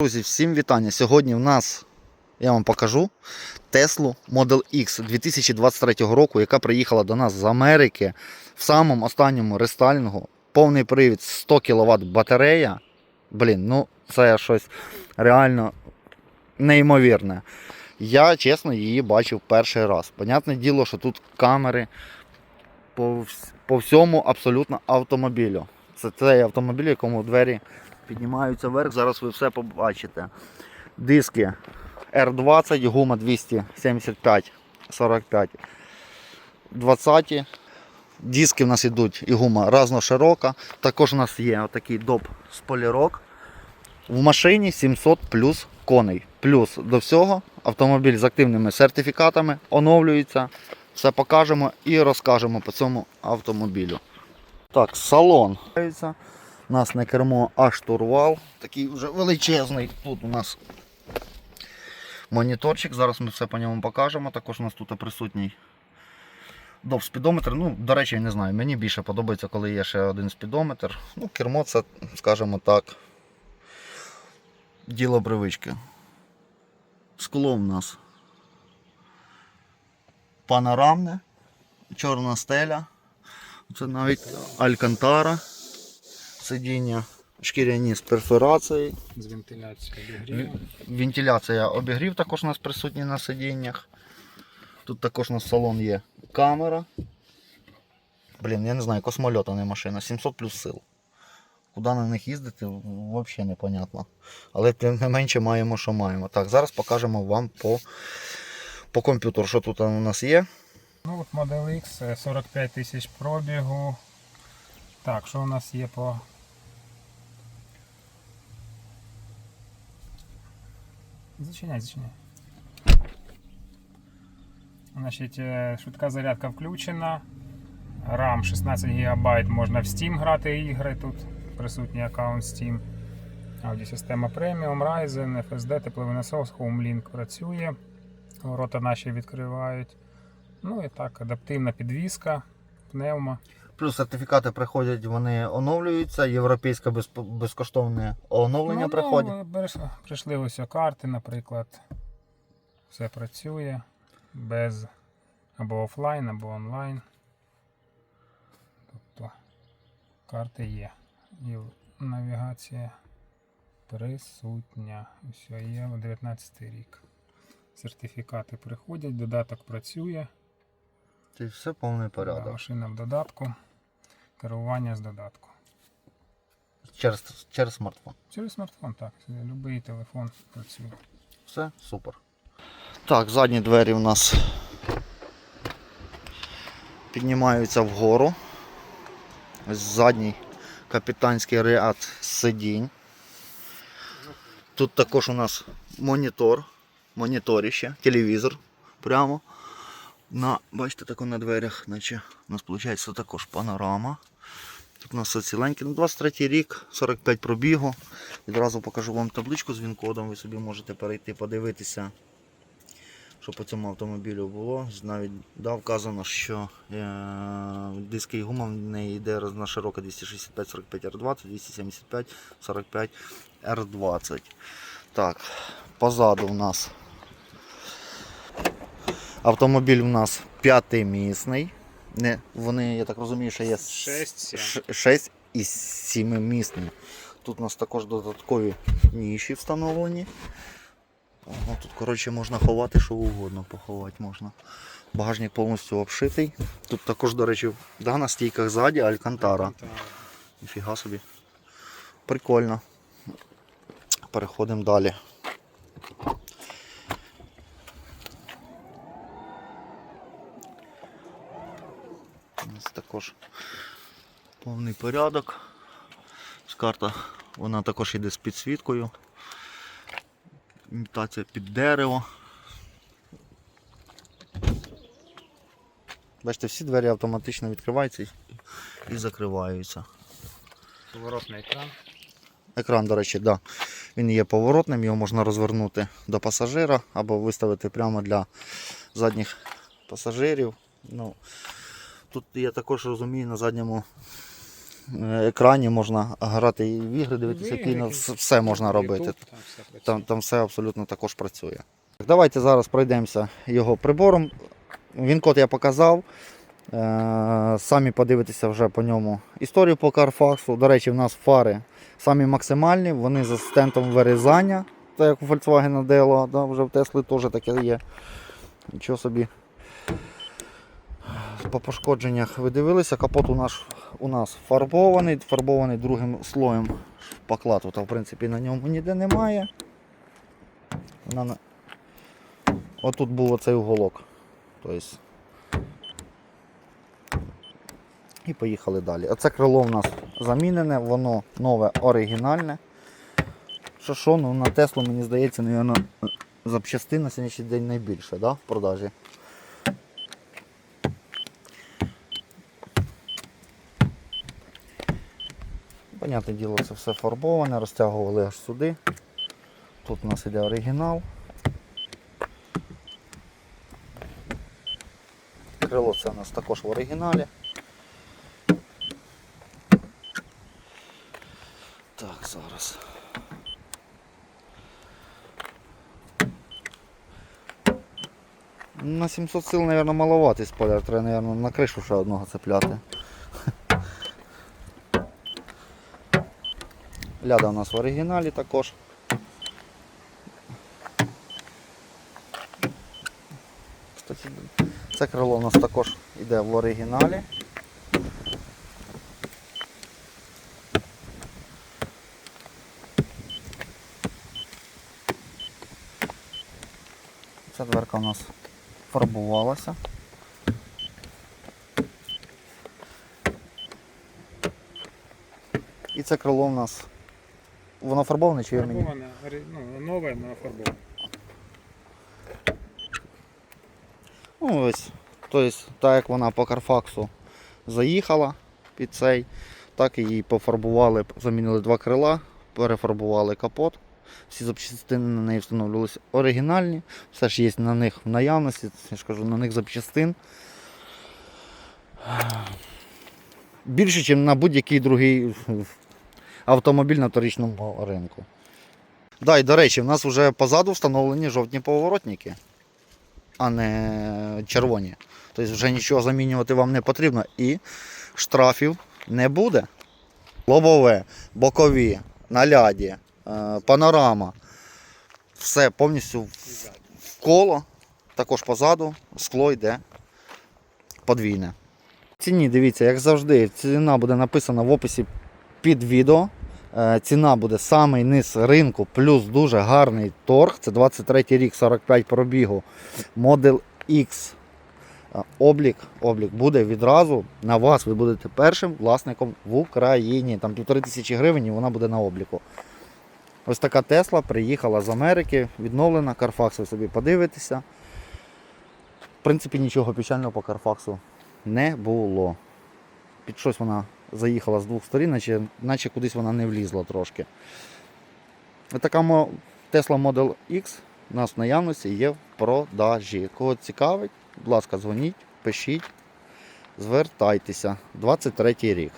Друзі, всім вітання. Сьогодні в нас я вам покажу Теслу Model X 2023 року, яка приїхала до нас з Америки в самому останньому рестайлінгу. Повний привід 100 кВт батарея. Блін, ну це щось реально неймовірне. Я чесно її бачив перший раз. Понятне діло, що тут камери по, по всьому абсолютно автомобілю. Це цей автомобіль, якому двері піднімаються вверх. Зараз ви все побачите. Диски R20, гума 275 45 20. Диски в нас йдуть і гума разноширока. Також у нас є отакий доп спойлерок. В машині 700 плюс коней. Плюс до всього автомобіль з активними сертифікатами оновлюється. Все покажемо і розкажемо по цьому автомобілю. Так, салон. У нас на кермо аж штурвал, такий вже величезний. Тут у нас моніторчик, зараз ми все по ньому покажемо. Також у нас тут присутній доп спідометр. Ну, до речі, я не знаю. Мені більше подобається, коли є ще один спідометр. Ну, кермо це, скажімо так, діло привички. Скло в нас панорамне, чорна стеля. Це навіть Алькантара. Сидіння шкіряні з перфорацією. з вентиляцією. Вентиляція обігрів також у нас присутній на сидіннях. Тут також у нас салон є камера. Блін, я не знаю, космольот, а не машина. 700 плюс сил. Куди на них їздити, взагалі непонятно. Але тим не менше маємо, що маємо. Так, зараз покажемо вам по, по комп'ютеру, що тут у нас є. Ну от Model X, е, 45 тисяч пробігу. Так, що у нас є по. Зачиняй, зачиняй. Значить, е, швидка зарядка включена. RAM 16 ГБ, можна в Steam грати ігри. Тут присутній аккаунт Steam. Аудіосистема Premium, Ryzen, FSD, тепловий насос, HomeLink працює. Ворота наші відкривають. Ну і так, адаптивна підвіска, пневма. Плюс сертифікати приходять, вони оновлюються. Європейське безкоштовне оновлення ну, приходять. Ну, прийшли ось карти, наприклад. Все працює без або офлайн, або онлайн. Тобто карти є. І навігація присутня. Все є 19 рік. Сертифікати приходять, додаток працює. Це все повний Да, порядок. машина в додатку. Керування з додатку. Через, через смартфон. Через смартфон, так. Любий телефон працює. Все супер. Так, задні двері у нас піднімаються вгору. Ось задній капітанський ряд сидінь. Тут також у нас монітор, моніторище, телевізор прямо. На, бачите, тако на дверях, наче у нас виходить також панорама. Тут у нас все ціленьке. Ну, 23 рік, 45 пробігу. Відразу покажу вам табличку з він-кодом, ви собі можете перейти подивитися, що по цьому автомобілю було. Навіть да, вказано, що е, диски і гума в неї йде на широка 265 45 R20, 275 45 R20. Так, позаду у нас автомобіль у нас п'ятимісний. Не, вони, я так розумію, що є Шесть, 6 і 7 місні. Тут у нас також додаткові ніші встановлені. Ого, тут коротше, можна ховати, що угодно поховати можна. Багажник повністю обшитий. Тут також, до речі, да, на стійках ззаді Алькантара. Ніфіга собі. Прикольно. Переходимо далі. Нас також повний порядок. Карта вона також йде з підсвіткою. Імітація під дерево. Бачите, всі двері автоматично відкриваються і- закриваються. Поворотний екран. Екран, до речі, да, він є поворотним, його можна розвернути до пасажира або виставити прямо для задніх пасажирів. Ну, тут я також розумію на задньому е, екрані можна грати і в ігри, дивитися кіно, все, можна робити. там все. Там, все абсолютно також працює. Давайте зараз пройдемося його прибором. Він код я показав. Е, Самі подивитеся вже по ньому історію по Carfax. До речі, в нас фари самі максимальні, вони з асистентом вирізання, так як у Volkswagen Delo, да, вже в Тесли теж таке є. Нічого собі. По пошкодженнях ви дивилися, капот у нас, у нас фарбований, фарбований другим слоєм шпакла. Тут, в принципі, на ньому ніде немає. На... Отут був оцей уголок. Тобто... І поїхали далі. Оце крило в нас замінене, воно нове оригінальне. Що що, ну на Теслу, мені здається, мабуть, запчастин на сьогоднішній день найбільше да, в продажі. Понятне діло, це все фарбоване, розтягували аж сюди. Тут у нас іде оригінал. Крило це у нас також в оригіналі. Так, зараз. На 700 сил, мабуть, маловатий спойлер, треба, мабуть, на кришу ще одного цепляти. Ляда у нас в оригіналі також. Це крило у нас також йде в оригіналі. Ця дверка у нас фарбувалася. І це крило у нас. Воно фарбоване чи мені? Фарбоване, ну, нове, але фарбоване. Ну ось. Тобто, так як вона по Карфаксу заїхала під цей, так і її пофарбували, замінили два крила, перефарбували капот. Всі запчастини на неї встановлювалися оригінальні, все ж є на них в наявності, я ж кажу, на них запчастин. Більше, ніж на будь-який другий автомобіль на вторичному ринку. Да, і до речі, в нас вже позаду встановлені жовтні поворотники а не червоні. Тобто вже нічого замінювати вам не потрібно і штрафів не буде. Лобове, бокові, наляді, е, панорама. Все повністю в коло, також позаду скло йде подвійне. Ціні, дивіться, як завжди, ціна буде написана в описі під відео. Е, Ціна буде самий низ ринку, плюс дуже гарний торг. Це 23 рік, 45 пробігу. Model X. Е, Облік, облік буде відразу на вас. Ви будете першим власником в Україні. Там півтори тисячі гривень і вона буде на обліку. Ось така Тесла приїхала з Америки, відновлена, Carfax ви собі подивитеся. В принципі, нічого печального по Carfax не було. Під щось вона заїхала з двох сторін, наче, наче кудись вона не влізла трошки. Така Tesla Model X у нас в наявності є в продажі. Кого цікавить, будь ласка, дзвоніть, пишіть, звертайтеся. 23 рік.